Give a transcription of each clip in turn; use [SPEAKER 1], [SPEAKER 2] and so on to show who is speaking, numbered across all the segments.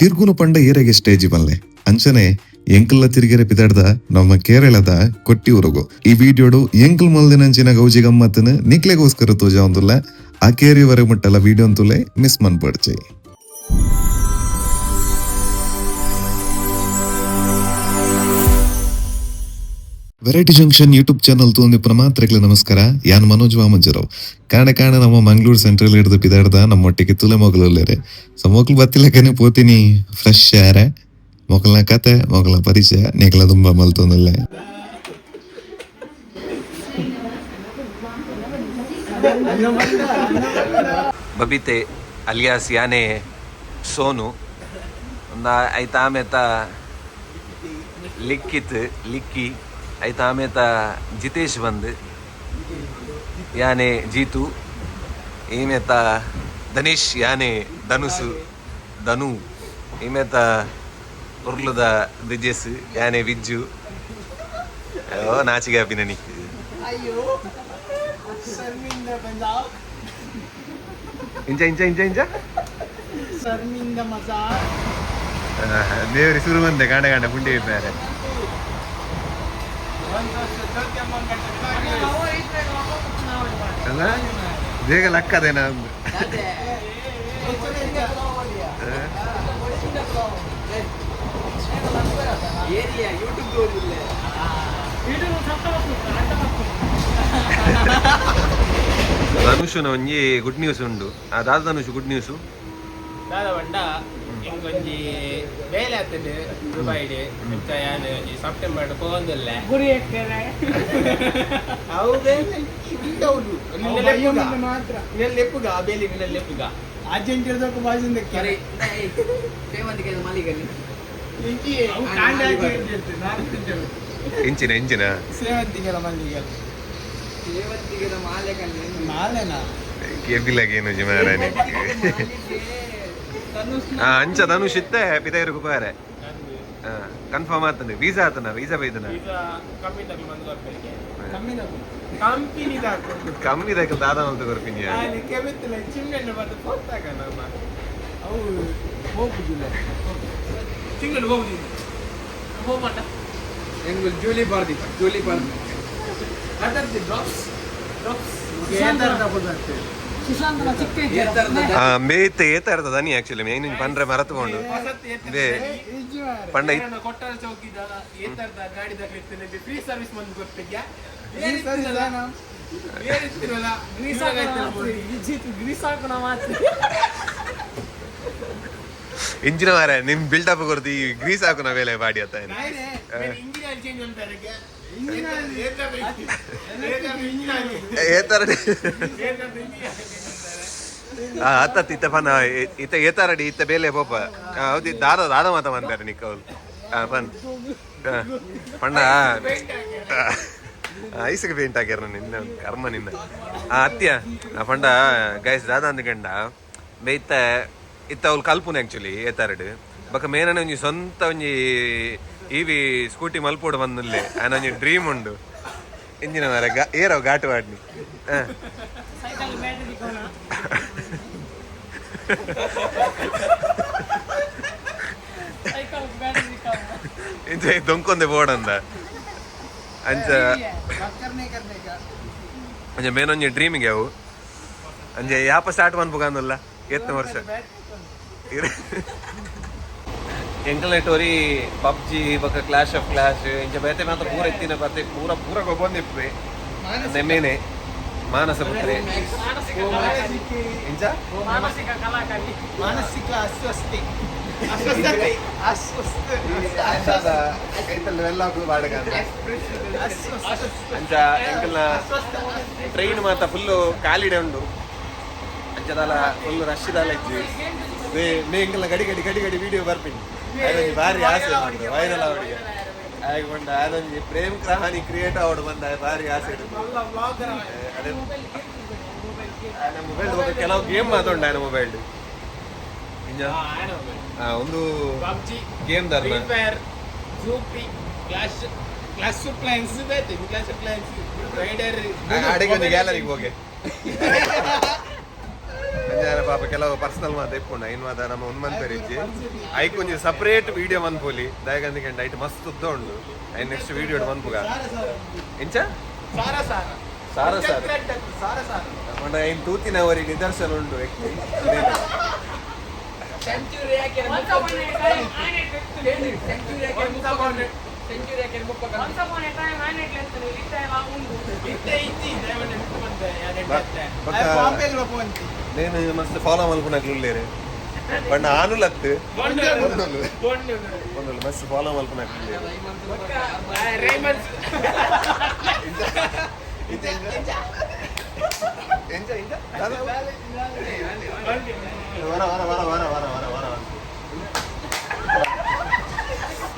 [SPEAKER 1] ತಿರ್ಗುನು ಪಂಡ ಏರೆಗೆ ಸ್ಟೇಜ್ ಬಲ್ಲೆ. ಅಂಚನೆ ಎಂಕಲ್ನ ತಿರುಗೆರೆ ಪಿದಾಡ್ದ ನಮ್ಮ ಕೇರಳದ ಕೊಟ್ಟಿ ಊರುಗು ಈ ವಿಡಿಯೋಡು ಎಂಕಲ್ ಮಲ್ದಿನಂಚಿನ ಗೌಜಿ ಗಮ್ಮತ್ತನ ನಿಕ್ಲೆಗೋಸ್ಕರ ತೋಜ ಒಂದುಲ್ಲ ಆ ಕೇರಿವರೆಗೆ ಮುಟ್ಟಲ್ಲ ವಿಡಿಯೋ ಅಂತುಲೆ ಮಿಸ್ ಮನ್ಪಡ್ಚಿ. ವೆರೈಟಿ ಜಂಕ್ಷನ್ ಯೂಟ್ಯೂಬ್ ಚಾನಲ್ ತೋಂದಿ ಮಾತ್ರಕ್ಕೆ ನಮಸ್ಕಾರ. ಯಾನ್ ಮನೋಜ್ ವಾಮಂಜರಾವ್ ಕಾರಣ ಕಾರಣ ನಮ್ಮ ಮಂಗಳೂರು ಸೆಂಟ್ರಲ್ ಹಿಡಿದು ಪಿದಾಡ್ದ ನಮ್ಮೊಟ್ಟಿಗೆ ತುಲೆ ಮೊಗಲಲ್ಲೇ ಸೊ ಮೊಗ್ಲು ಬತ್ತಿಲಕ್ಕನೆ ಪೋತೀನಿ. ಫ್ರೆಶ್ ಯಾರೆ? ಮೊಗಲ್ನ ಕತೆ ಮೊಗಲ ಪರಿಚಯ. ನೆಗಲ ತುಂಬ ಮಲ್ತೊಂದಲ್ಲೇ.
[SPEAKER 2] ಬಬಿತೆ, ಅಲಿಯಾಸ್, ಯಾನೆ, ಸೋನು, ಒಂದ ಐತಾಮೆತ, ಲಿಕ್ಕಿತ್, ಲಿಕ್ಕಿ. ಐತ ಆಮೇತ ಜಿತೇಶ್ ಬಂದ್. ಯಾನೆ ಜೀತು. ಈಮೇತ ಧನೀಶ್ ಯಾನೆ ಧನುಸು. ಧನು. ಈಮೇತ ಉರ್ಲುದ ದಿಜೇಸ್ ಯಾನೆ ವಿಜ್ಜು. ಓ ನಾಚಿಗೆ ಅಪಿ ನನಿಕ್ ಇಂಜ ಇಂಜ
[SPEAKER 3] ಇಂಜ ಇಂಜ.
[SPEAKER 2] ದೇವ್ರಿ ಸುರು ಬಂದೆ ಗಾಂಡ ಗಾಂಡ ಪುಂಡಿ ಇದ್ದಾರೆ. ಅಲ್ಲ ಬೇಗ ಲಕ್ಕದೇನ ಒಂದು ಧನುಷನ ಒಂಜಿ ಗುಡ್ ನ್ಯೂಸ್ ಉಂಡು ಆ ದಾದ ಧನುಷ್ ಗುಡ್ ನ್ಯೂಸ್
[SPEAKER 4] ಯಾನ್ ಈ ಸೆಪ್ಟೆಂಬರ್ ಹೋಗಂದಿಲ್ಲ.
[SPEAKER 3] ಗುರಿ ಎಕ್ಕರೆ.
[SPEAKER 4] ಹೌದೇ ಲೆಪ್ಪುಗ ಆ ಬೇಲಿ ನಿನ್ನ ಲೆಪ್ಪುಗ
[SPEAKER 3] ಬಾಜಿಂದ
[SPEAKER 5] ಸೇವಂತಿಗೆ.
[SPEAKER 2] ಇಂಚಿನ ಇಂಚಿನ.
[SPEAKER 3] ಮಲ್ಲಿಗೆ
[SPEAKER 5] ಮಾಲೆ
[SPEAKER 3] ಮಾಲೆನಾ?
[SPEAKER 2] ಕೆಬಿಲಾಗೇನು ಅಂಚ ಧನುಷ್ ಇತ್ತೆ ಪಿತೈರು ಕುಪಾರೆ ಕನ್ಫರ್ಮ್ ಆತಂದೆ ವೀಸಾ ಆತನ? ವೀಸಾ ಬೈದನ
[SPEAKER 4] ಈಗ ಕಮ್ಮಿ
[SPEAKER 2] ದಕ್ಕೆ ದಾದ ಅಂತ
[SPEAKER 3] ಹೋಗುದಿಲ್ಲ.
[SPEAKER 4] ತಿಂಗಳು ಹೋಗುದಿಲ್ಲ. ಹೋಗ್ಮಾಟ
[SPEAKER 5] ಎಂಗುಲ್ ಜೂಲಿ ಬಾರ್ದಿ ಜೂಲಿ ಬಾರ್ದಿ.
[SPEAKER 4] ಅದರ್ದು ಡ್ರಾಪ್ಸ್ ಡ್ರಾಪ್ಸ್ ಸರ್ವಿಸ್ ಬಂದು ಕೊಟ್ಟಿದ್ಯಾ
[SPEAKER 3] ಈ ಸರಿ ನಾನು
[SPEAKER 4] ಏನಿರ್ತಿರಲ್ಲ
[SPEAKER 6] ಗ್ರೀಸ್ ಗ್ರೀಸ್ ಹಾಕೋಣ ಮಾತ್ರ.
[SPEAKER 2] ಇಂಜಿನ ಮಾರ ನಿಮ್ ಬಿಲ್ಡಪ್ ಕೊಡ್ತಿ ಗ್ರೀಸ್ ಹಾಕು ನಾವೇಲೆ ಬಾಡಿ ಅಂತ.
[SPEAKER 4] ಇಂಜಿನಿಯರ್ ಚೇಂಜ್ ಅಂತಾರೆ
[SPEAKER 2] ಏತರ ಹತ್ತತ್ತು ಇತ್ತ ಪನ ಇತ್ತ ಏತಾರಡಿ ಇತ್ತ ಬೇಲೆ ಪೋಪ. ಹೌದು ದಾದ ದಾದ ಮಾತ ಬಂದಾರೆ ನಿಕ್ಕ ಅವ್ರು. ಪನ್ ಪಣ್ಣ ಐಸಿಗೆ ಪೇಂಟ್ ಹಾಕ್ಯಾರ ನಿನ್ನ ಕರ್ಮ ನಿನ್ನ. ಆ ಅತ್ಯ ಪಂಡ ಗೈಸ್ ದಾದ ಅಂದ್ಕಂಡ ಬೇಯ್ತ ಇತ್ತ ಅವ್ಲು ಕಲ್ಪುನೆ ಆಕ್ಚುಲಿ ಏತಾರಡು ಬಕ ಮೇನನೆ ಒಂಜಿ ಸ್ವಂತ ಒಂಜಿ ಇವಿ ಸ್ಕೂಟಿ ಮಲ್ಪೋಡು ಬಂದಲ್ಲಿ ಆನ ಒಂಜಿ ಡ್ರೀಮ್ ಉಂಡು. ಇಂಜಿನ ಮರ ಗಾ ಏರೋ ಘಾಟು ವಾಡ್ನಿ.
[SPEAKER 6] ಸೈಕಲ್
[SPEAKER 2] ದೊಂಕೊಂದೆ ಬೋಡಂದ. ಅಂಚ
[SPEAKER 3] ಕರ್ನೆ ಮೇನ್ ಕಾ.
[SPEAKER 2] ಡ್ರೀಮ್ಗೆ ಅವು. ಅಂಜೆ ಯಾಪ ಸ್ಟಾರ್ಟ್ ಮಾಡ್ಬೇಕಂದಲ್ಲ ಎತ್ತ ವರ್ಷ. ಎಂಕಲ್ನೆಟೋರಿ ಪಬ್ಜಿ ಬೊಕ ಕ್ಲಾಶ್ ಆಫ್ ಕ್ಲಾಶ್ ಇಂಚ ಬೇತೆ ಮಾತ್ರ ಪೂರ ಎತ್ತಿನ ಬತ್ತೆ ಪೂರ ಪೂರ ಗೊಬ್ಬಂದಿಪ್ಪೆ ನೆಮ್ಮೇನೆ. ಮಾನಸ ಪುತ್ರೆ. ಇಂಚ
[SPEAKER 6] ಮಾನಸಿಕ
[SPEAKER 3] ಅಸ್ವಸ್ಥ.
[SPEAKER 2] ಅಂಚ ಎಂಕಲ್ನ ಟ್ರೈನ್ ಮಾತ ಫುಲ್ಲು ಕಾಲಿಡೆ ಉಂಡು ಅಂಚದಲ್ಲ ಫುಲ್ ರಶ್ ದಾಲ ಇಜ್ಜಿ ಮೇ ಮೇ ಎಂಕಲ್ನ ಗಡಿ ಗಡಿ ಗಡಿ ಗಡಿ ವಿಡಿಯೋ ಬರ್ಪಿನಿ ಅದೊಂದು ಭಾರಿ ಆಸೆ ಮಾಡುದು ವೈರಲ್ ಅವರಿಗೆ. ಹಾಗೆ ಬಂಡ ಅದೊಂದು ಪ್ರೇಮ್ ಕಹಾನಿ ಕ್ರಿಯೇಟ್ ಅವರು ಬಂದ ಭಾರಿ ಆಸೆ ಅದೇ ಮೊಬೈಲ್ ಕೆಲವು ಗೇಮ್ ಮಾತಾಡ ಮೊಬೈಲ್ ಒಂದು ಗೇಮ್
[SPEAKER 4] ಕ್ಲೈನ್ಸ್ ರೈಡರ್
[SPEAKER 2] ಅಡಿಗೆ ಗ್ಯಾಲರಿಗೆ ಹೋಗಿ. ಸಂಜಾನ ಪಾಪ ಕೆಲವು ಪರ್ಸನಲ್ ಮಾತು ಇಪ್ಪುಂಡು ಐನ್ ಮಾತ ನಮ್ಮ ಉನ್ಮನ್ ಪೇರಿಜ್ಜಿ ಐಕ್ ಒಂಜಿ ಸಪ್ರೇಟ್ ವಿಡಿಯೋ ಮನ್ಪೋಲಿ ದಯಗಂದಿ ಗಂಟೆ ಐಟ್ ಮಸ್ತ್ ಉದ್ದ ಉಂಡು ಐನ್ ನೆಕ್ಸ್ಟ್ ವಿಡಿಯೋ ಮನ್ಪುಗ ಇಂಚ
[SPEAKER 3] ಸಾರ ಸಾರ
[SPEAKER 2] ಐನ್ ತೂತಿನ ತೂತಿನವರಿ ನಿದರ್ಶನ ಉಂಡು ವ್ಯಕ್ತಿ
[SPEAKER 5] ಸೆಂಚುರಿ ಸೆಂಚುರಿ ಹಾಕಿ ಮುಪ್ಪ
[SPEAKER 6] Once upon a time, I
[SPEAKER 2] ಇದೆ మస్తు ఫాలో అనుకున్నట్లు లేరు బట్ ಇದೆ ಒಂದೊಂದು. ಇದೆ ಮಸ್ತ್ ಫಾಲೋ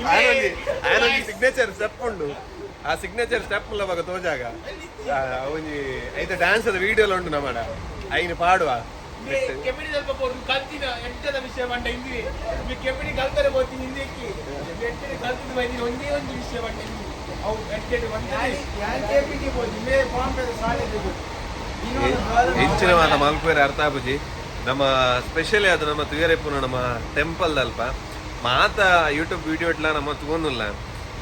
[SPEAKER 2] ఆయన ಸಿಗ್ನೇಚರ್ ಸ್ಟೆಪ್ ಉಂಡು ಆ ಸಿಗ್ನೇಚರ್ ಸ್ಟೆಪ್ ಅವಾಗ ತೋಜಾಗ ಅವನಿ ಐತೆ ಡ್ಯಾನ್ಸ್ ಅದ ವಿಡಿಯೋಲ ಉಂಡು ನಮ್ಮಡ ಐನ ಪಾಡುವ
[SPEAKER 4] ಕೆಮಿಡಿ ಸ್ವಲ್ಪ ಬೋರು ಕಲ್ತಿನ ಎಂಟದ ವಿಷಯ ಬಂಡ ಹಿಂದಿ ನೀ ಕೆಮಿಡಿ ಕಲ್ತಾರೆ ಬೋತಿ ಹಿಂದಿಕ್ಕಿ ಎಂಟದ ಕಲ್ತಿದ್ದು ಬೈದಿ ಒಂದೇ ಒಂದು ವಿಷಯ ಬಂಡ ಹಿಂದಿ ಅವು ಎಂಟದ ಒಂದೇ
[SPEAKER 3] ಯಾನ್ ಕೆಪಿಟಿ ಬೋತಿ ಮೇ ಫಾರ್ಮ್ ಪೇದ ಸಾಲೆ ಬೇಕು
[SPEAKER 2] ಹೆಂಚಿನ ಮಾತ ಮಲ್ಪೇರೆ ಅರ್ಥ ಆಪುಜಿ ನಮ್ಮ ಸ್ಪೆಷಲಿ ಅದು ನಮ್ಮ ತುಯರೇಪುನ ನಮ್ಮ ಟೆಂಪಲ್ ಅಲ್ಪ ಮಾತ ಯೂಟ್ಯೂಬ್ ವಿಡಿಯೋ ಇಟ್ಲ ನಮ್ಮ ತಗೊಂಡಿಲ್ಲ.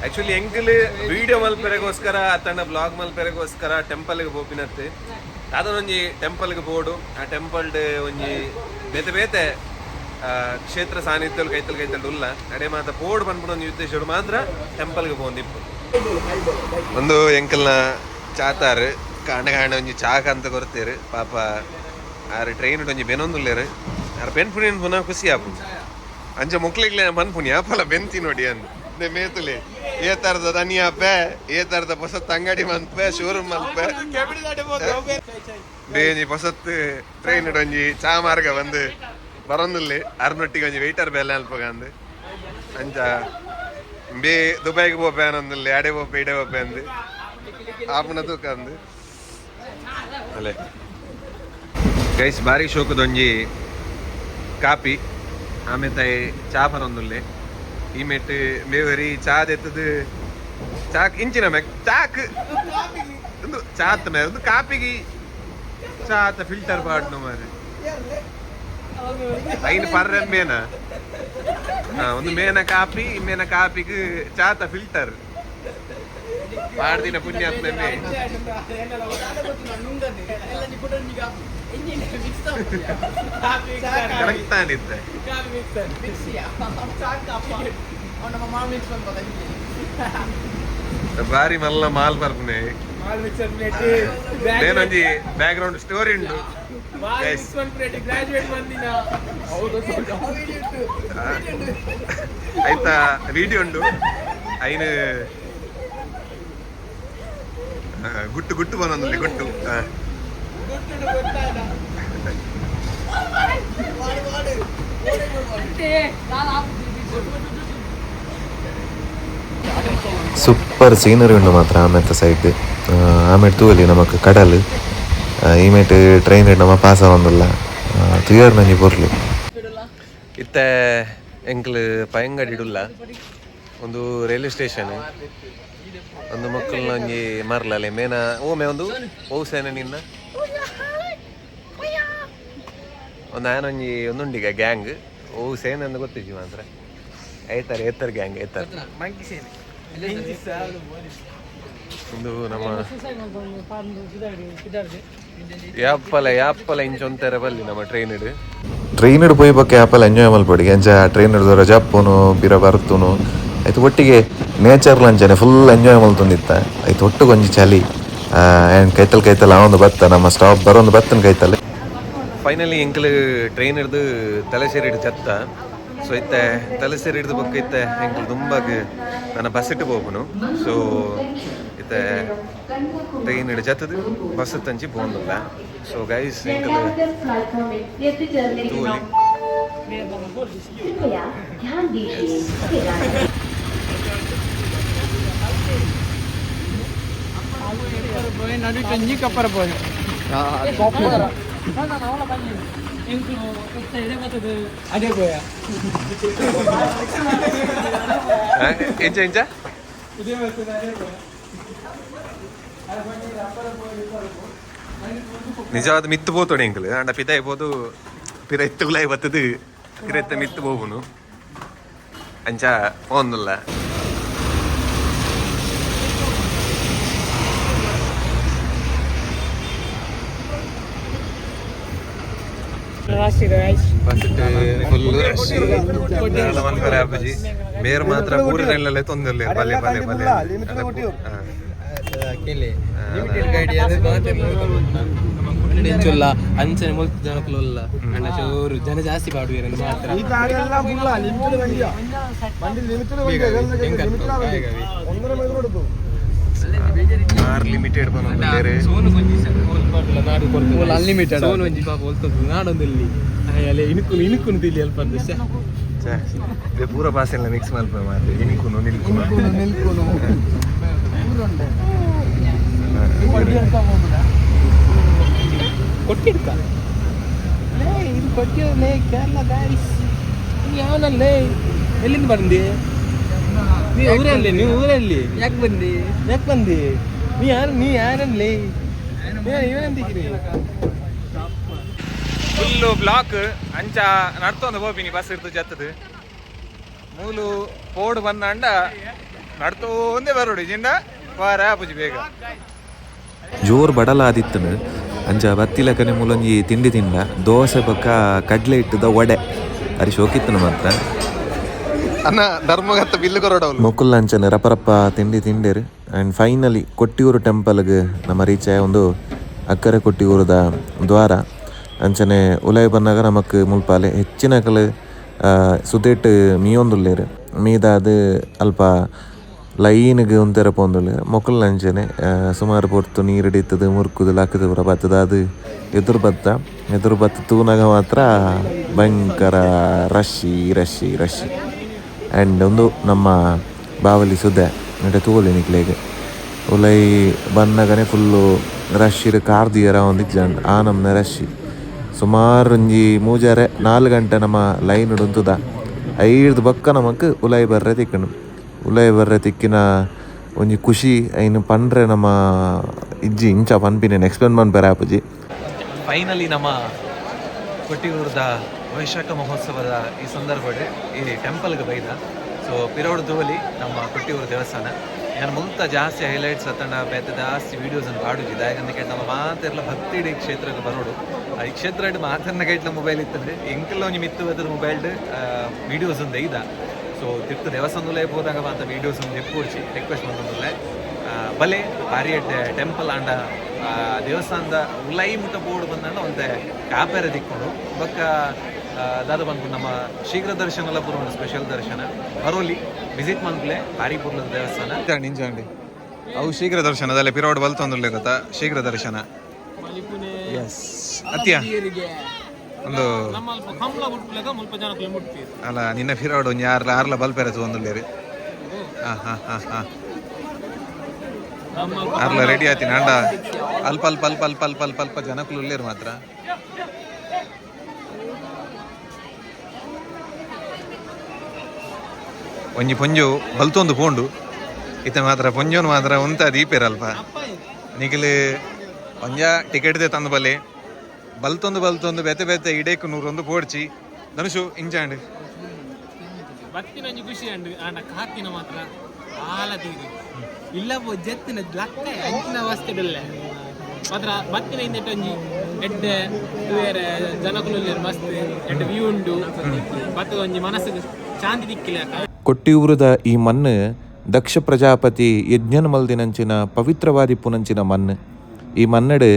[SPEAKER 2] ಆಕ್ಚುಲಿ ಎಂಕಲ್ ವಿಡಿಯೋ ಮಲ್ಪೆರೆಗೋಸ್ಕರ, ತನ್ನ ಬ್ಲಾಗ್ ಮಲ್ಪೆರೆಗೋಸ್ಕರ ಟೆಂಪಲ್ಗೆ ಪೋಪಿನತ್ತೆ ಅದನ್ನೊಂಜಿ ಟೆಂಪಲ್ಗೆ ಬೋಡು. ಆ ಟೆಂಪಲ್ಡ್ ಒಂಜಿ ಬೇತೆ ಬೇತೆ ಕ್ಷೇತ್ರ ಸಾನ್ನಿಧ್ಯಲ್ ಕೈತಲ್ ಕೈತಲ್ ಉಲ್ಲ ಅಡೆ ಮಾತ ಬೋರ್ಡ್ ಪನ್ಪುನ ಒಂದು ಉದ್ದೇಶ ಮಾತ್ರ ಟೆಂಪಲ್ಗೆ ಹೋಗಿಪ್ಪು ಒಂದು ಎಂಕಲ್ನ ಚಾತಾರು ಕಾಂಡ ಕಾಂಡ ಒಂಜಿ ಚಾಕ ಅಂತ ಕೊರ್ತೀರು ಪಾಪ, ಆರು ಟ್ರೈನ್ ಒಂಜಿ ಬೆನೊಂದುಲ್ಲೇರು. ಆರು ಪುಣಿ ಪುನಃ ಖುಷಿ ಆಪು ಅಂಚ ಮುಕ್ಲಿಗ್ಲೆ ಮನ್ಪುನಿ ಆಪಲ ಬೆಂತಿ ನೋಡಿ ಅಂದ್. ಮೇತುಲೆ, ಏ ತರದ ದನಿ ಆಪೆ ಏ ತರದ ಹೊಸತ್ ಅಂಗಡಿ ಮನ್ಪೆ, ಶೋರೂಮ್ ಮನ್ಪೆ. ಬೇಂಜಿ ಹೊಸತ್ ಟ್ರೈನ್ ಒಂಜಿ ಚಾ ಮಾರ್ಗ ಬಂದು ಬರೊಂದುಲ್ಲೆ ಅರ್ನೊಟ್ಟಿಗೆ ಒಂಜಿ ವೆಯ್ಟರ್ ಬೆಲೆ ಅಲ್ಪಗ ಅಂದ್ ಅಂಚ ಬೇ ದುಬೈಗೆ ಪೋಪೆ ಅನ್ನೊಂದುಲ್ಲೆ ಅಡೆ ಪೋಪೆ ಇಡೆ ಪೋಪೆ ಅಂದು. ಆಪುನ ತೂಕ ಅಂದು. ಅಲೆ ಗೈಸ್ ಬಾರಿ ಶೋಕದೊಂಜಿ ಕಾಪಿ. ಆಮೇಲೆ ತಾಯಿ ಚಾ ಬರೊಂದುಲ್ಲೆ ಈ ಮೆಟ್ ಮೇವರಿ ಚಾದ್ ಎತ್ತದು ಚಾಕ್ ಇಂಚಿನ ಮೆಕ್ ಚಾಕ್ ಒಂದು ಚಾತ್ ಮೇಲೆ ಒಂದು ಕಾಪಿಗೆ ಚಾತ ಫಿಲ್ಟರ್ ಪಾಡ್ನು ಮಾರೆ ಐನು ಪರ್ರೆ ಮೇನ ಹಾ ಒಂದು ಮೇನ ಕಾಪಿ ಈ ಮೇನ ಕಾಪಿಗೆ ಚಾತ ಫಿಲ್ಟರ್ ಪಾಡ್ದಿನ ಪುಣ್ಯಾತ್ಮ ಮೇ ಕರೆಕ್ಟ್ ಬಾರಿ ಮಲ್ಲ ಮಾಲ್ ಬರ್ಪನೆ ಏನೊಂಜಿ ಬ್ಯಾಕ್ ಗ್ರೌಂಡ್ ಸ್ಟೋರಿ ಉಂಟು ಆಯ್ತಾ ವಿಡಿಯೋ ಐನು ಆ, ಗುಟ್ಟು ಗುಟ್ಟು ಬನ್ನೊಂದುಲ್ಲೆ ಗುಟ್ಟು.
[SPEAKER 1] സൂപ്പർ സീനറി ഉണ്ട് മാത്രം ആമത്തെ സൈഡ് ആമേ തൂവലി നമുക്ക് കടൽ ഈമേട്ട് ട്രെയിൻ നമ്മ പാസ് ആവുന്നില്ല തീർന്നു പൊരുളി
[SPEAKER 2] ಇತ್ತ ಎಂಕ್ಲು ಪಯಂಗಡಿ ಇಡುಲ್ಲ ಒಂದು ರೈಲ್ವೆ ಸ್ಟೇಷನ್ ಒಂದು ಮಕ್ಕಳನ್ನ ಹಂಗೆ ಮಾರಲಲ್ಲ ಮೇನ ಓಮೆ ಒಂದು ಓಸೇನ ನಿನ್ನ ಒಂದು ನಾನೊಂಜಿ ಒಂದುಂಡಿಗ ಗ್ಯಾಂಗ್ ಓ ಸೇನ್ ಅಂತ ಗೊತ್ತಿಜ್ಜಿ ಮಾತ್ರ ಐತಾರೆ ಏತರ್ ಗ್ಯಾಂಗ್
[SPEAKER 5] ಎತ್ತರ್
[SPEAKER 2] ಇದು ನಮ್ಮ
[SPEAKER 6] ಯಾಪಲ
[SPEAKER 2] ಯಾಪಲ ಇಂಚ ಒಂತರ ಬಲ್ಲಿ ನಮ್ಮ ಟ್ರೈನ್ ಇಡು.
[SPEAKER 1] ಟ್ರೈನ್ ಇಡು ಪೋಯಿ ಬಗ್ಗೆ ಯಾಪಲ ಎಂಜಾಯ್ ಮಲ್ಪಡಿ ಎಂಜ ಟ್ರೈನ್ ಹಿಡಿದು ರಜಾಪ್ಪುನು ಬಿರ ಬರ್ತುನು ಆಯ್ತು ಒಟ್ಟಿಗೆ ನೇಚರ್ ಲಂಚನೆ ಫುಲ್ ಎಂಜಾಯ್ ಮಲ್ತೊಂದಿತ್ತ ಆಯ್ತು ಒಟ್ಟು ಗೊಂಜಿ ಚಳಿ. ಕೈತಲ್ ಕೈತಲ್ ಕೈತಲ ಬತ್ತ ನಮ್ಮ ಸ್ಟಾಪ್ ಬರೋಂದು ಬತ್ತನ ಕೈತಲ್ಲಿ.
[SPEAKER 2] ಫೈನಲಿ ஃபைனலி எங்களுக்கு ட்ரெயின் எடுத்து ತಲೆಸೇರಿಡು ಚತ್ತ. ಸೊ ಇತ್ತೆ ತಲೆಸೇರಿ ಹಿಡಿದು ಬೊಕ್ಕ ಇತ್ತೆ ಎಂಕಲ್ ತುಂಬಾಗಿ ನನ್ನ ಬಸ್ ಇಟ್ಟು ಹೋಗ್ಬನು. ಸೊ ಇತ್ತೆ ಟ್ರೈನ್ ಹಿಡಿದು ಚತ್ತದು ಬಸ್ ತಂಚಿ ಬಂದಿಲ್ಲ ಸೊ ಗೈಸ್
[SPEAKER 3] ಕಪ್ಪರ್
[SPEAKER 6] ಬೋಯ್ ಹಾಂ
[SPEAKER 3] ಅದು போய் ಅದೇ ಎಂಚ
[SPEAKER 2] ನಿಜವಾದ ಮಿತ್ತು ಪೋತೋಡಿ ಎಂಕಲ್ ಅಂಡ ಪಿತ ಇರ್ಬೋದು ಪಿರ ಎತ್ತುಗುಲಾಯಿ ಬತ್ತದು ಪಿರೆತ್ತ ಮಿತ್ತು ಹೋಗುನು ಅಂಚ ಹೋಗುದಿಲ್ಲ
[SPEAKER 6] ರಾಶಿ ರೈಸ್
[SPEAKER 2] ಫಸ್ಟ್ ಫುಲ್ ರಶ್ ಮನ್ಕರ ಅಪ್ಪಾಜಿ ಬೇರೆ ಮಾತ್ರ ತೊಂದರೆ ಬಲೆ ಬಲೆ ಬಲೆ
[SPEAKER 5] ಅಂಚನೆ ಮುಲ್ತ ಜನಕುಲ್ಲ ಅಣ್ಣ ಚೂರು ಜನ ಜಾಸ್ತಿ ಪಾಡುವೀರ ಮಾತ್ರ
[SPEAKER 2] ಆರ್ ಲಿಮಿಟೆಡ್ ಬಂದ್ರೆ
[SPEAKER 5] ಅನ್ಲಿಮಿಟೆಡ್ ಸೋನು ಒಂಜಿ ಪಾಪ ಹೊಲ್ತದ್ದು. ನಾಡೊಂದಲ್ಲಿ. ಅಲೆ ಇನುಕು ಇನುಕು ತಿಳಿ ಅಲ್ಪ
[SPEAKER 2] ಇದು ಪೂರ ಭಾಷೆ ಎಲ್ಲ ಮಿಕ್ಸ್ ಮಲ್ಪ ಮಾತ್ರ ಇನಿಕುನು ನಿಲ್ಕುನು.
[SPEAKER 5] ಇದು ಕೊಟ್ಟಿರಲೇ ಕೇರಳ ಗಾಯ್ಸ್ ಯಾವನಲ್ಲೇ ಎಲ್ಲಿಂದ ಬಂದಿ? ನೀ ಊರಲ್ಲಿ ನೀವು ಊರಲ್ಲಿ. ಯಾಕೆ ಬಂದಿ? ಯಾಕೆ ಬಂದಿ? ನೀ ಯಾರು ನೀ ಯಾರಲ್ಲಿ? ಏನಂತಿದ್ದೀರಿ
[SPEAKER 4] ಫುಲ್ಲು ಬ್ಲಾಕ್ ಅಂಚ ನಡ್ತೊಂದು ಹೋಪಿನಿ ಬಸ್ ಇರ್ತು ಜತ್ತದು. ಮೂಲು ಪೋಡು ಬಂದಂಡ ನಡ್ತೋಂದೇ ಬರೋಡಿ ಜಿಂಡ ವಾರ ಬುಜಿ ಬೇಗ.
[SPEAKER 1] ಜೋರ್ ಬಡಲಾದಿತ್ತನು ಅಂಚ ಬತ್ತಿಲಕನೆ ಮೂಲೊಂಜಿ ತಿಂಡಿ ತಿಂಡ ದೋಸೆ ಬೊಕ್ಕ ಕಡ್ಲೆ ಇಟ್ಟದ ಒಡೆ. ಅರಿ ಶೋಕಿತ್ತನು ಮಾತ್ರ.
[SPEAKER 2] ಅನ್ನ ಧರ್ಮಗತ್ತ ಬಿಲ್ಲು ಕೊರಡವಲು
[SPEAKER 1] ಮುಕುಲ್ ಅಂಚನೆ ರಪರಪ್ಪ, ತಿಂಡಿ ತಿಂಡೇರು ಆ್ಯಂಡ್ ಫೈನಲಿ ಕೊಟ್ಟಿಯೂರು ಟೆಂಪಲ್ಗೆ ನಮ್ಮ ರೀಚ್ ಆಯ ಒಂದು ಅಕ್ಕರೆ ಕೊಟ್ಟಿಯೂರದ ದ್ವಾರ. ಅಂಚನೆ ಉಲಯ ಬಂದಾಗ ನಮಕ್ ಮುಲ್ಪಾಲೆ ಹೆಚ್ಚಿನ ಕಲೆ ಸುದೇಟ್ ಮೀಯೊಂದುಲ್ಲೇರು ಮೀದಾದು ಅಲ್ಪ ಲೈನ್ಗೆ ಒಂಥರ ಪೋಂದುಲ್ಲೇರು ಮೊಕ್ಕಲ್ ಅಂಚನೆ ಸುಮಾರು ಪೊರ್ತು ನೀರು ಹಿಡಿತದು ಮುರ್ಕುದು, ಲಾಕದ ಪೂರ ಬತ್ತದ ಅದು ಎದುರು ಬತ್ತ ಎದುರು ಬತ್ತ ತೂನಾಗ ಮಾತ್ರ ಭಯಂಕರ ರಶ್ಶಿ ರಶ್ಶಿ ರಶ್ಶಿ ಆ್ಯಂಡ್ ಒಂದು ನಮ್ಮ ಬಾವಲಿ ಸುದ್ದೆ ಅಂದರೆ ತೂವಲಿ ನಿಕ್ಲೇಗೆ ಉಲೈ ಬಂದಾಗನೇ ಫುಲ್ಲು ರಶ್ ಇರು ಕಾರ್ದಿಯರ ಒಂದು ಜನ್ ಆ ನಮ್ನೆ ರಶ್ಶಿ ಸುಮಾರು ಒಂಜಿ ಮೂಜಾರೆ ನಾಲ್ಕು ಗಂಟೆ ನಮ್ಮ ಲೈನ್ ಉಡುಂತದ. ಐದು ಬಕ್ಕ ನಮಕ್ ಉಲೈ ಬರ್ರೆ ತಿಕ್ಕಣ ಉಲೈ ಬರ್ರೆ ತಿಕ್ಕಿನ ಒಂಜಿ ಖುಷಿ, ಐನು ಪಂಡ್ರೆ ನಮ್ಮ ಇಜ್ಜಿ ಇಂಚ ಪನ್ಪಿನೇನು ಎಕ್ಸ್ಪ್ಲೇನ್ ಮನ್ಪೇರೆ ಆಪುಜಿ.
[SPEAKER 7] ಫೈನಲಿ ನಮ್ಮ ಕೊಟ್ಟಿಯೂರದ ವೈಶಾಖ ಮಹೋತ್ಸವದ ಈ ಸಂದರ್ಭದಲ್ಲಿ ಈ ಟೆಂಪಲ್ಗೆ ಬೈದ. ಸೊ ಪಿರೋಡ್ ದೋಲಿ ನಮ್ಮ ಕೊಟ್ಟಿಯೂರು ದೇವಸ್ಥಾನ. ನಾನು ಮುಂತ ಜಾಸ್ತಿ ಹೈಲೈಟ್ಸ್ ಅತ್ತಣ್ಣ ಬೇತೆ ಜಾಸ್ತಿ ವೀಡಿಯೋಸ್ ಅನ್ನು ಪಾಡುದಿದ್ದ ಯಾಕಂದ್ರೆ ನಮ್ಮ ಮಾತೆಲ್ಲ ಇಡೀ ಕ್ಷೇತ್ರಕ್ಕೆ ಬರೋಡು ಈ ಕ್ಷೇತ್ರ ಮಾತನ್ನ ನಮ್ಮ ಮೊಬೈಲ್ ಇತ್ತಂದ್ರೆ ಎಂಕಲ್ಲ ಒಂಜಿ ಮಿತ್ತು ಅದ್ರ ಮೊಬೈಲ್ ವೀಡಿಯೋಸ್ ಒಂದು ಐದ ಸೊ ತಿರ್ತು ದೇವಸ್ಥಾನದಲ್ಲೇ ಹೋದಾಗ ಮಾತ ವೀಡಿಯೋಸ್ ಒಂದು ಎಪ್ಪೂಡ್ಸಿ ರಿಕ್ವೆಸ್ಟ್ ಬಂದಲ್ಲೇ ಬಲೆ ಭಾರಿ ಟೆಂಪಲ್ ಆಂಡ ದೇವಸ್ಥಾನದ ಉಲೈ ಮುಟ್ಟ ಬೋರ್ಡ್ ಬಂದಾಂಡ ಒಂದು ಕಾಪೇರ ದಿಕ್ಕೊಂಡು. ಬೊಕ್ಕ ಆ, ದಾದ ಬಂದು ನಮ್ಮ ಶೀಘ್ರ ದರ್ಶನ ಎಲ್ಲ ಪೂರ್ವ ಸ್ಪೆಷಲ್ ದರ್ಶನ ಬರೋಲಿ ವಿಸಿಟ್ ಮನ್ಪ್ಲೆ ಭಾರಿ ಪೂರ್ಣದ ದೇವಸ್ಥಾನ
[SPEAKER 2] ನಿಂಜಂಡಿ ಅವು ಶೀಘ್ರ ದರ್ಶನದಲ್ಲಿ ಪಿರೋಡ್ ಬಲ್ತೊಂದುಲ್ಲೆ ಗೊತ್ತಾ ಶೀಘ್ರ ದರ್ಶನ ಎಸ್ ಅತ್ಯ ಒಂದು ಅಲ್ಲ ನಿನ್ನ ಪಿರೋಡ್ ಒಂದು ಯಾರ್ಲ ಆರ್ಲ ಬಲ್ಪೆರೆ ಹಾ ಹಾ ಹಾ ಹಾ ಆರ್ಲ ರೆಡಿ ಆಯ್ತೀನಿ ಅಂಡ ಅಲ್ಪ ಅಲ್ಪ ಅಲ್ಪ ಅಲ್ಪ ಅಲ್ಪ ಅಲ್ಪ ಅಲ್ಪ ಜನಕ್ಕೂ ಉಳ್ಳೇರು ಮಾತ್ರ ಒಂಜಿ ಪೊಂಜು ಬಲ್ತೊಂದು ಪೋಂಡು. ಇತ ಮಾತ್ರ ಪೊಂಜೋನು ಮಾತ್ರ ಉಂತ ದೀಪೇರಲ್ಪ ನಿಖಿಲ್ ಒಂಜ ಟಿಕೆಟ್ ದೇ ತಂದು ಬಲೆ ಬಲ್ತೊಂದು ಬಲ್ತೊಂದು ಬೆತೆ ಬೆತೆ ಇಡೇಕು ನೂರೊಂದು ಪೋಡ್ಚಿ. ಧನುಷು ಇಂಚಾಂಡ್
[SPEAKER 5] ಬತ್ತಿನ ಒಂಜಿ ಖುಷಿ ಅಂಡು ಆಂಡ ಕಾತಿನ ಮಾತ್ರ ಆಲ ತೀರಿ. ಇಲ್ಲ ಜತ್ತಿನ ಲಕ್ಕ ಅಂಚಿನ ಅವಸ್ಥೆಡಲ್ಲ ಮಾತ್ರ ಬತ್ತಿನ ಇಂದೆಟ್ ಒಂಜಿ ಎಡ್ಡ ಬೇರೆ ಜನಕುಲು ಮಸ್ತ್ ಎಡ್ಡ ವ್ಯೂ ಉಂಡು. ಬತ್ತದ ಒಂಜಿ ಮನಸ್ಸಿಗೆ ಶಾಂತಿ ದಿಕ್ಕಿಲ್ಲ.
[SPEAKER 1] ಕೊಟ್ಟಿಯೂರದ ಈ ಮಣ್ಣು ದಕ್ಷ ಪ್ರಜಾಪತಿ ಯಜ್ಞನ ಮಲ್ದಿನಂಚಿನ ಪವಿತ್ರವಾದಿ ಪುನಂಚಿನ ಮಣ್ಣು. ಈ ಮನ್ನಡು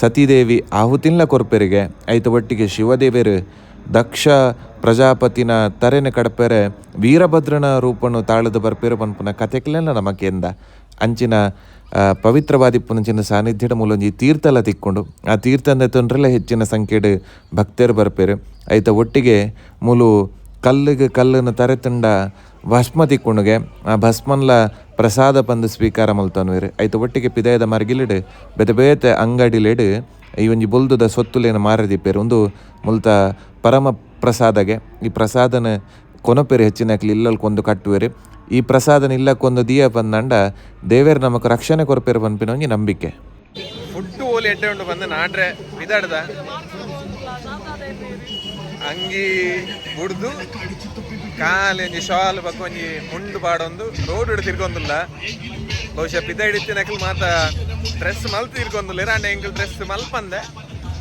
[SPEAKER 1] ಸತೀದೇವಿ ಆಹುತಿನ್ಲ ಕೊರ್ಪೆರಿಗೆ. ಐತ ಒಟ್ಟಿಗೆ ಶಿವದೇವರು ದಕ್ಷ ಪ್ರಜಾಪತಿನ ತರೆನ ಕಡಪೆರೆ ವೀರಭದ್ರನ ರೂಪನು ತಾಳದ ಬರ್ಪೇರು ಪನ್ಪುನ ಕತೆಕ್ಲೆಲ್ಲ ನಮಕೆಂದ ಅಂಚಿನ ಪವಿತ್ರವಾದಿ ಪುನಂಚಿನ ಸಾನ್ನಿಧ್ಯದ ಮೂಲೊಂಜಿ ತೀರ್ಥಲ ತಿಕ್ಕೊಂಡು, ಆ ತೀರ್ಥಂದ ತೊಂದ್ರೆಲ್ಲ ಹೆಚ್ಚಿನ ಸಂಖ್ಯೆಡ್ ಭಕ್ತರು ಬರ್ಪೇರು. ಐತ ಒಟ್ಟಿಗೆ ಮೂಲು ಕಲ್ಲಿಗೆ ಕಲ್ಲನ್ನು ತರೆತಂಡ ಭಸ್ಮತಿ ಕುಣಗೆ, ಆ ಭಸ್ಮನ್ಲ ಪ್ರಸಾದ ಪಂದು ಸ್ವೀಕಾರ ಮಲ್ತನ್ವೇರು. ಐತ ಒಟ್ಟಿಗೆ ಪಿದಾಯದ ಮರ್ಗಿಲಿಡ್, ಬೇತೆ ಬೇತೆ ಅಂಗಡಿಲಿಡು ಈ ಒಂಜಿ ಬೊಲ್ದುದ ಸೊತ್ತುಲೇನ ಮಾರದಿಪ್ಪೇರು. ಒಂದು ಮುಲ್ತ ಪರಮ ಪ್ರಸಾದಗೆ, ಈ ಪ್ರಸಾದನ ಕೊನಪೇರು ಹೆಚ್ಚಿನಕ್ಲಿ ಇಲ್ಲಲ್ ಕೊಂದು ಕಟ್ಟುವೆರು. ಈ ಪ್ರಸಾದನ ಇಲ್ಲಕ್ಕೊಂದು ದಿಯ ಬಂದಂಡ ದೇವೇರು ನಮಕ್ ರಕ್ಷಣೆ ಕೊರಪೇರು ಒಂಜಿ ನಂಬಿಕೆ.
[SPEAKER 2] ಫುಡ್ ಓಲಿ ಎಡ್ಡೆ ಬಂದು ನಾಡ್ರೆ ಬಿದಾಡ್ದ?
[SPEAKER 7] ಅಂಗಿ ಬುಡ್ದು ಕಾಲಿ ಒಂಜಿ ಶಾಲ್ ಬಕ್ಕ ಒಂಜಿ ಮುಂಡು ಪಾಡೊಂದು ರೋಡ್ ಹಿಡಿದು ತಿರ್ಕೊಂದಿಲ್ಲ ಬಹುಶಃ ಪಿದ ಹಿಡಿತಿನಕಲ್ ಮಾತ ಡ್ರೆಸ್ ಮಲ್ತು ತಿರ್ಕೊಂದಿಲ್ಲ ಇರಾಂಡ ಎಂಕಲ್ ಡ್ರೆಸ್ ಮಲ್ಪಂದೆ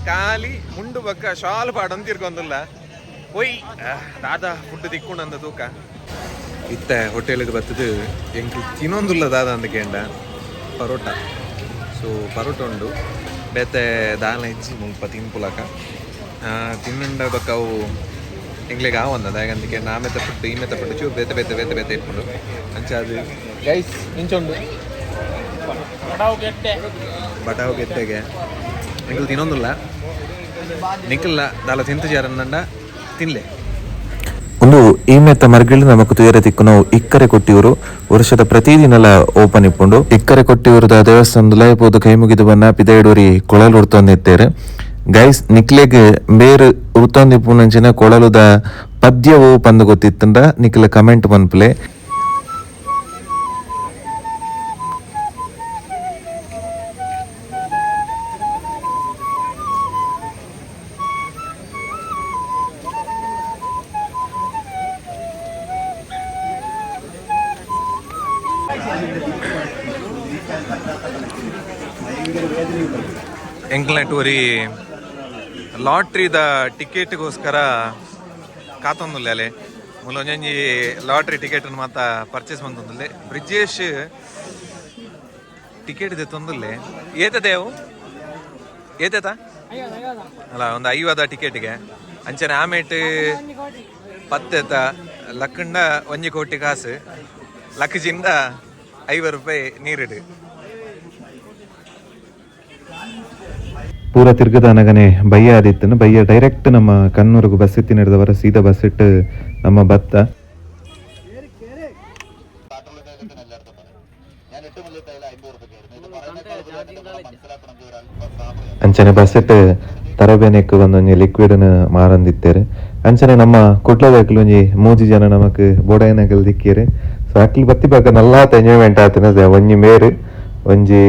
[SPEAKER 7] ಕಾಲಿ ಮುಂಡು ಬಕ್ಕ ಶಾಲ್ ಬಾಡೊಂದು ತಿರ್ಕೊಂದಿಲ್ಲ ಒಯ್ ದಾದ ಫುಡ್ ದಿಕ್ಕೊಂಡಂದ ತೂಕ. ಇತ್ತ ಹೋಟೆಲ್ಗೆ ಬರ್ತದು ಎಂಕ್ ತಿನ್ನೊಂದಿಲ್ಲ ದಾದ ಅಂದ ಕೇಂಡ ಪರೋಟ. ಸೊ ಪರೋಟ ಉಂಡು. ಬೇತೆ ದಾಲ ಹೆಚ್ಚಿ ಮುಲ್ಪ ತಿನ್ಪುಲಕ ತಿನ್ನುಂಡ ಬಕ್ಕ ಅವು ಎಂಗ್ಲಿಗೆ ಆವಂದ ಯಾಕಂದಿಕೆ ನಾ ಮೆತ್ತ ಪುಟ್ಟು, ಈ ಮೆತ್ತ ಪುಟ್ಟು ಚೂರು ಬೇತೆ ಬೇತೆ ಬೇತೆ ಬೇತೆ ಇಟ್ಕೊಂಡು ಅಂಚ ಅದು ಗೈಸ್
[SPEAKER 5] ಇಂಚೊಂದು
[SPEAKER 7] ಬಟಾವು ಗೆದ್ದೆಗೆ ನಿಖಲ್ ತಿನ್ನೊಂದಿಲ್ಲ. ನಿಖಲ್ಲ ದಾಲ ತಿಂತು ಜಾರನ್ನಂಡ ತಿನ್ಲೆ.
[SPEAKER 1] ಒಂದು ಈ ಮೆತ್ತ ಮರ್ಗಿಳು ನಮಕ್ ತುಯರೆ ತಿಕ್ಕುನು ಇಕ್ಕರೆ ಕೊಟ್ಟಿವರು. ವರ್ಷದ ಪ್ರತಿದಿನಲ ಓಪನ್ ಇಪ್ಪುಂಡು ಇಕ್ಕರೆ ಕೊಟ್ಟಿವರದ ದೇವಸ್ಥಾನದ ಲಯಪೋದು ಕೈ ಮುಗಿದು ಬನ್ನ ಪಿದೈಡೂರಿ ಕೊಳಲು ಉಡ್ತೊಂದಿತ್ತೇರು ಗೈಸ್ ನಿಕ್ಲೆಗ್ ಬೇರೆ ಉತ್ತೊಂದಿ ಪೂನಂಚಿನ ಕೊಳಲುದ ಪದ್ಯವು ಪಂದು ಗೊತ್ತಿತ್ತಂಡ ನಿಕ್ಲ ಕಮೆಂಟ್ ಬಂದ್ಪಲೆ
[SPEAKER 7] ಎಂಕ್ಲೆಟ್ ಒರಿ ಲಾಟ್ರಿದ ಟಿಕೆಟ್ಗೋಸ್ಕರ ಕಾತೊಂದುಲ್ಲೆ ಮುಲೊಂಜಿ ಲಾಟ್ರಿ ಟಿಕೆಟ್ ಮಾತ ಪರ್ಚೇಸ್ ಮಂತೊಂದುಲ್ಲೆ ಬ್ರಿಜೇಶ್ ಟಿಕೆಟ್ ದೆತ್ತೊಂದುಲ್ಲೆ ಏತದೇವು ಏತೇತ? ಅಲ್ಲ, ಒಂದು ಐವದ ಟಿಕೆಟ್ಗೆ. ಅಂಚನೆ ಆಮೇಟ್ ಪತ್ತೆತ, ಲಕ್ಕಂಡ, ಒಂಜಿ ಕೋಟಿ ಕಾಸು. ಲಕ್ಕಜಿಂದ ಐವತ್ತು ರೂಪಾಯಿ ನೀರಿಡು.
[SPEAKER 1] பூரா திருக்குதானகனே பையா ஆதித்தன் பையா டைரக்ட் நம்ம கண்ணூருக்கு பஸ் எத்தி நடந்தவர சீதா பஸ் இட்டு நம்ம பத்த ಅಂಚನೆ ಬಸ್ಸೆಟ್ ತರಬೇನೆಕ್ಕು ಒಂದೊಂಜಿ ಲಿಕ್ವಿಡ್ ಮಾರಂದಿತ್ತೇರು. ಅಂಚನೆ ನಮ್ಮ ಕುಟ್ಲದಕ್ಕಲು ಒಂಜಿ ಮೂಜಿ ಜನ ನಮಕ್ ಬೋಡೈನಗಲ್ ದಿಕ್ಕೇರು. ಸೊ ಅಕ್ಕಿ ಬತ್ತಿ ಬಾಕ ನಲ್ಲಾತ ಎಂಜಾಯ್ಮೆಂಟ್ ಆತನ. ಒಂಜಿ ಮೇರು, ಒಂಜಿ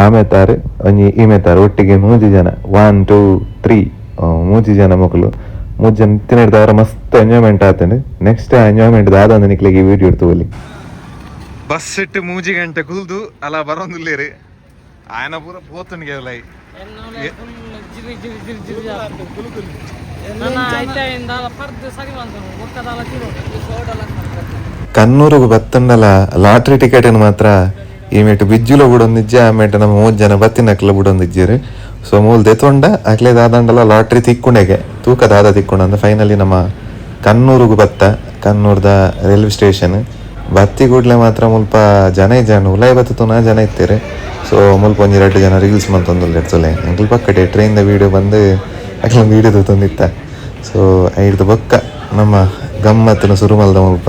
[SPEAKER 1] ಆಮೆತಾರೆ ಒಂಜಿ ಈಮೆತಾರ್ ಒಟ್ಟಿಗೆ ಮೂಜಿ ಜನ ಒನ್ ಟೂ ತ್ರೀ ಮೂಜಿ ಜನ ಮೊಕುಲು ಮೂಜಿ ಜನ ತಿನ್ನಡ್ ಮಸ್ತ್ ಎಂಜಾಯ್ಮೆಂಟ್ ಆತಂಡ್ ನೆಕ್ಸ್ಟ್ ಆ ಎಂಜಾಯ್ಮೆಂಟ್ ಆದಂದು ನಿಕ್ಲೆಗೆ ವಿಡಿಯೋ ಇಡ್ತು ಅಲ್ಲಿ
[SPEAKER 7] ಬಸ್ ಇಟ್ಟು ಮೂಜಿ ಗಂಟೆ ಕುಲ್ದು ಅಲ್ಲ ಬರೋಂದಿಲ್ಲೇರಿ. ಆಯನ ಪೂರ
[SPEAKER 6] ಪೋತಂಡ್ ಕೇವಲ
[SPEAKER 1] ಕನ್ನೂರುಗು ಬತ್ತಂಡಲ ಲಾಟ್ರಿ ಟಿಕೆಟ್ ಮಾತ್ರ ಈ ಮೇಟ್ ಬಿಜ್ಜುಲ ಬಿಡೊಂದಿಜ್ಜ, ಆ ಮೇಟ್ ನಮ್ಮ ಮೂರು ಜನ ಬತ್ತಿನಕ್ಲ ಬಿಡೊಂದಿಜ್ಜೇರು. ಸೊ ಮೂಲ್ ದೆತೊಂಡ ಅಕ್ಲೆ ದಾದಂಡಲ ಲಾಟ್ರಿ ತಿಕ್ಕುಂಡೆಗೆ ತೂಕ ದಾದ ತಿಕ್ಕೊಂಡ ಫೈನಲಿ ನಮ್ಮ ಕಣ್ಣೂರಿಗೆ ಬತ್ತ ಕನ್ನೂರ್ದ ರೈಲ್ವೆ ಸ್ಟೇಷನ್ ಬತ್ತಿ ಕೂಡ್ಲೆ ಮಾತ್ರ ಮುಲ್ಪ ಜನ ಇಜ್ಜಾಂಡು ಉಲಾಯ್ ಬತ್ತುನ ಜನ ಇತ್ತೀರಿ. ಸೊ ಮುಲ್ಪ ಒಂಜಿ ಎರಡು ಜನ ರೀಲ್ಸ್ ಮಂತೊಂದು ಎಡ್ಸೊಲೆ ಅಂಕಲ್ ಪಕ್ಕಡೆ ಟ್ರೈನ್ದ ವೀಡಿಯೋ ಬಂದು ಅಕ್ಲ ವೀಡಿಯೋದು ತಂದಿತ್ತ. ಸೊ ಐಡ್ದು ಬೊಕ್ಕ ನಮ್ಮ ಗಮ್ಮತ್ತಿನ ಸುರುಮಲ್ದ ಮುಲ್ಪ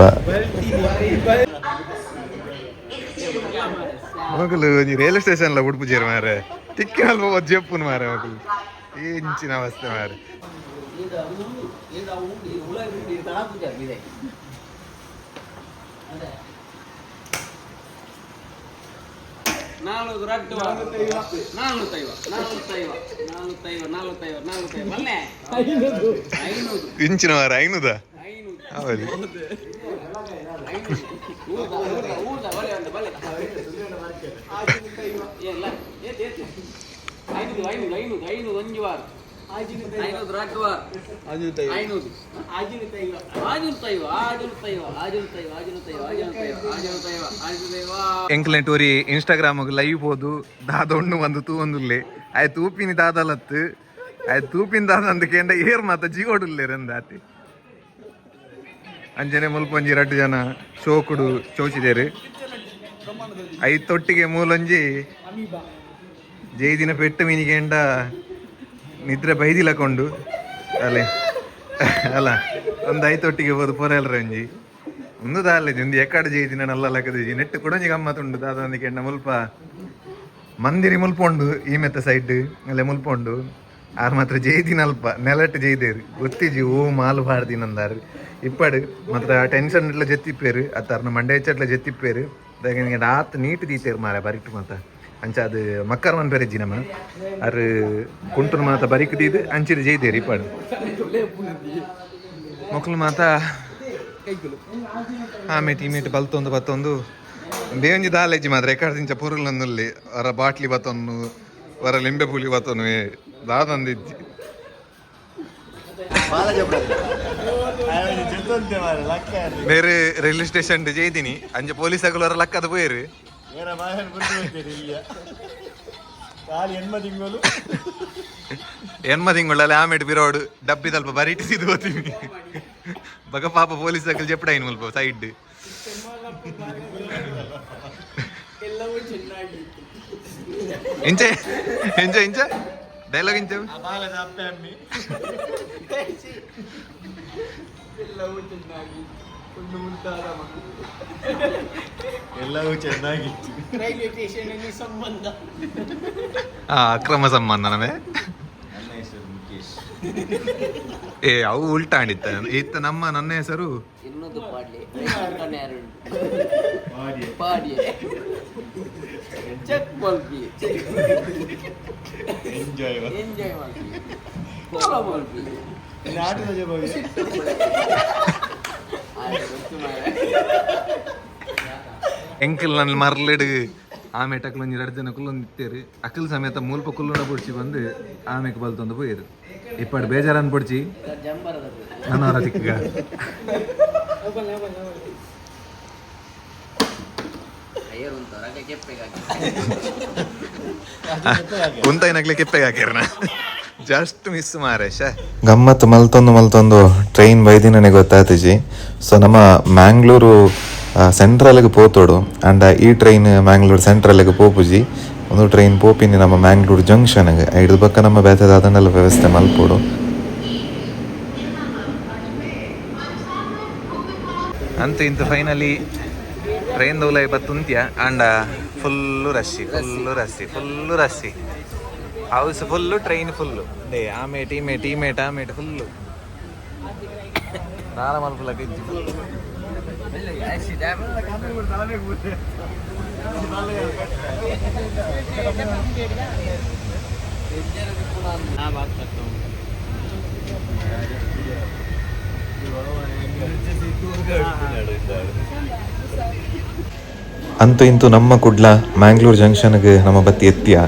[SPEAKER 7] ఒకళ్ళు ఈ రైల్వే స్టేషన్లో ఉడిపుచారు మారే తిక్కినాలు పోవచ్చు చెప్పును
[SPEAKER 5] మారే ఒకళ్ళు ఏంచిన అవస్థ మారే నాలుగు రట్టు నాలుగు తైవ
[SPEAKER 7] నాలుగు తైవ నాలుగు
[SPEAKER 5] తైవ
[SPEAKER 7] నాలుగు
[SPEAKER 5] తైవ నాలుగు తైవ మళ్ళీ ఐనూరు ఇంచిన వారు ఐనుదా అవును ಐನೂರು
[SPEAKER 7] ಇನ್ಸ್ಟಾಗ್ರಾಮ್ ಲೈವ್ ಹೋದು ದಾದೊಂಡು ಒಂದು ತೂ ಆಯ್ತು ತೂಪಿನಿ ದಾದಲತ್ತು ಆಯ್ತು ತೂಪಿನ ದಾದ ಅಂದಕೇಂಡ ಏರ್ ಮಾತ ಜೀವಡುಲ್ಲೇರಂದಾತಿ ರಂದಾತಿ. ಅಂಜನೆ ಮುಲ್ಪ ಒಂಜಿ ರಡ್ಡು ಜನ ಶೋಕುಡು ಚೋಚಿದೇರು ಐತೊಟ್ಟಿಗೆ ತೊಟ್ಟಿಗೆ ಮೂಲೊಂಜಿ ಜೈ ದಿನ ಪೆಟ್ಟು ಮೀನಿಗೆಂಡ ನಿದ್ರೆ ಬೈದಿಲಕೊಂಡು. ಅಲೆ, ಅಲ್ಲ, ಒಂದು ಐತೊಟ್ಟಿಗೆ ತೊಟ್ಟಿಗೆ ಹೋದು ಪೊರೆಲ್ರ ಒಂಜಿ ಒಂದು ದಾಲೆ ಒಂದು ಎಕ್ಕಡ ಜೈದಿನ ನಲ್ಲ ಲಕ್ಕದಿ ನೆಟ್ಟು ಕೂಡ ಗಮ್ಮತ್ತುಂಡು ದಾದಂದಿಗೆ ಎಂಡ ಮುಲ್ಪ ಮಂದಿರಿ ಮುಲ್ಪೊಂಡು, ಈ ಮೆತ್ತ ಸೈಡ್ ಅಲ್ಲೇ ಮುಲ್ಪೊಂಡು. ಆರ್ ಮಾತ್ರ ಜೈದಿನ ಅಲ್ಪ ನೆಲಟ್ ಜೈದೇರು. ಗೊತ್ತಿಜಿ ಓ ಮಾಲು ಪಾಡ್ದಿನಂದಾರು ಇಪ್ಪಡು ಮಾತ್ರ ಟೆನ್ಷನ್ ಇಟ್ಲ ಜೆತ್ತಿಪ್ಪೇರು ಅತ್ತಾರ್ನ ಮಂಡೆ ಹೆಚ್ಚಟ್ಲ ಜೆತ್ತಿಪ್ಪೇರು. ನಿಂಗೆ ಆತ್ ನೀಟ್ ದೀತೇರು ಮಾರ ಬರಿಟ್ಟು ಮಾತ. ಅಂಚ ಅದು ಮಕ್ಕರ್ ಮನ್ ಬೇರೆ ಜಿನಮ ಅರ್ ಕುಂಟುನ ಮಾತ ಬರಿಕುದಿದ್ದು ಅಂಚಿರು ಜೈದೇರಿ ಇಪ್ಪಡು. ಮಕ್ಕಳು ಮಾತ ಆಮೇಟ್ ಟೀಮೇಟ್ ಬಲ್ತೊಂದು ಬತ್ತೊಂದು. ಬೇಂಜಿ ದಾಲೇಜಿ ಮಾತ್ರ, ಎಕಡ್ದಿಂಚ ಪುರುಲನ್ನುಲ್ಲಿ ಅವರ ಬಾಟ್ಲಿ ಬತ್ತೊಂದು, ವರ ಲಿಂಬೆ ಪುಲಿ ಬತ್ತೊನ್ನು ದಾದಂದಿಜ್ಜಿ
[SPEAKER 8] చెప్తుంటే మరి లక్క
[SPEAKER 7] ಬೇರೆ ರೈಲ್ವೆ ಸ್ಟೇಷನ್ ಜೈದಿನಿ ಅಂಚ ಪೊಲೀಸ್ ವರ ಲಕ್ಕದ ಪೋಯಿರು
[SPEAKER 8] వేరే బాగా గుర్తుపెట్టారు ఇల్లు ಕಾಲಿ ಹೆಣ್ಮ ತಿಂಗಳು
[SPEAKER 7] ಎನ್ಮ ತಿಂಗಳಲ್ಲಿ ಆಮೇಟ್ ಬಿರೋಡು ಡಬ್ಬಿ ತಲ್ಪ ಬರೀಟಿಸಿದ್ದು ಹೋಗ್ತೀವಿ ಬಗ ಪಾಪ ಪೊಲೀಸ್ ಸೈಕಲ್ ಚೆಪ್ಪಡ ಇನ್ ಮುಲ್ಪ ಸೈಡ್ ಇಂಚೆ ಇಂಚೆ ಇಂಚೆ ಡೈಲಾಗ್ ಇಂಚೆ
[SPEAKER 8] బాగా చెప్పాన్ని ಎಲ್ಲವೂ ಚೆನ್ನಾಗಿತ್ತು
[SPEAKER 5] ರೈಲ್ವೆ ಸ್ಟೇಷನ್ ಸಂಬಂಧ
[SPEAKER 7] ಆ ಅಕ್ರಮ ಸಂಬಂಧ ನಮೇ
[SPEAKER 8] ನನ್ನ ಹೆಸರು ಮುಖೇಶ್
[SPEAKER 7] ಏ ಅವು ಉಲ್ಟಾ ಅಂಡಿತ್ತ ಇತ್ತ ನಮ್ಮ ನನ್ನ ಹೆಸರು
[SPEAKER 5] ಇನ್ನೊಂದು ಪಾಡ್ಲಿ
[SPEAKER 8] ಮಾಡಿ
[SPEAKER 5] ಪಾಡ್ಯ ಚೆಕ್ ಮಲ್ಪಿ
[SPEAKER 8] ಎಂಜಾಯ್
[SPEAKER 5] ಎಂಜಾಯ್ ಕೋಲ
[SPEAKER 7] ಎಂಕಲ್ ನನ್ನ ಮರ್ಲಿಡ್ ಆಮೇಟ್ ಅಕ್ಲು ಒಂಜಿ ಎರಡು ಜನ ಕುಲ್ಲೊಂದು ಇತ್ತೇರಿ. ಅಕ್ಕಲ್ ಸಮೇತ ಮೂಲ್ಪ ಕುಲ್ಲುನ ಪುಡ್ಚಿ ಬಂದು ಆಮೆಕ್ ಬಲ್ತೊಂದು ಪೋಯಿರು ಇಪ್ಪಡು ಬೇಜಾರನ್ ಪುಡ್ಚಿ ತಿಕ್ಕ ಕುಂತೈನಗ್ಲಿ ಕೆಪ್ಪೆಗೆ ಜಸ್ಟ್ ಮಿಸ್ ಮಾರೆ ಶೇ
[SPEAKER 1] ಗಮ್ಮತ್ತು ಮಲ್ತೊಂದು ಮಲ್ತೊಂದು ಟ್ರೈನ್ ಬೈದಿನೇ ಗೊತ್ತಾತಿಜಿ ಸೊ ನಮ್ಮ ಮ್ಯಾಂಗ್ಳೂರು ಸೆಂಟ್ರಲ್ಗೆ ಪೋತೋಡು ಆ್ಯಂಡ್ ಈ ಟ್ರೈನ್ ಮ್ಯಾಂಗ್ಳೂರು ಸೆಂಟ್ರಲ್ಗೆ ಪೋಪುಜಿ. ಒಂದು ಟ್ರೈನ್ ಪೋಪಿನಿ ನಮ್ಮ ಮ್ಯಾಂಗ್ಳೂರು ಜಂಕ್ಷನ್ಗೆ ಇಡದ ಪಕ್ಕ ನಮ್ಮ ಬೇತದ ಅದನ್ನೆಲ್ಲ ವ್ಯವಸ್ಥೆ ಮಲ್ಪೋಡು.
[SPEAKER 7] ಅಂತ ಇಂತ ಫೈನಲಿ ಟ್ರೈನ್ ದೌಲ ಬತ್ತುಂತ್ಯ ಅಂಡ full rush full rush full rush house full train full they ಆಮೇಟ್ ಈಮೇಟ್ ಈಮೇಟ್ ಆಮೇಟ್ ಫುಲ್ಲು ನಾರ ಮಲ್ಪಲಕ್ಕೆ ಇಜ್ಜಿ
[SPEAKER 1] ಅಂತೂ ಇಂತೂ ನಮ್ಮ ಕುಡ್ಲ ಮ್ಯಾಂಗ್ಳೂರ್ ಜಂಕ್ಷನ್ಗೆ ನಮ್ಮ ಬತ್ತಿ ಎತ್ತಿಯ.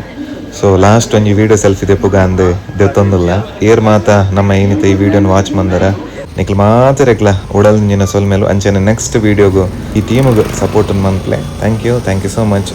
[SPEAKER 1] ಸೊ ಲಾಸ್ಟ್ ಒಂಜಿ ವಿಡಿಯೋ ಸೆಲ್ಫಿ ದೆಪ್ಪುಗ ಅಂದ್ ದೆತ್ತೊಂದುಲ್ಲ ಏರ್ ಮಾತ ನಮ್ಮ ಏನಿತ ಈ ವಿಡಿಯೋನ ವಾಚ್ ಮಂದರ. ನಿಕ್ಲು ಮಾತ್ರ ಎಕ್ಲ ಉಡಲ್ ನಿನ್ನ ಸೊಲ್ ಮೇಲೂ ಅಂಚೆನೆ ನೆಕ್ಸ್ಟ್ ವಿಡಿಯೋಗು ಈ ಟೀಮ್ಗೆ support ಮಂತ್ಲೆ. Thank you thank you so much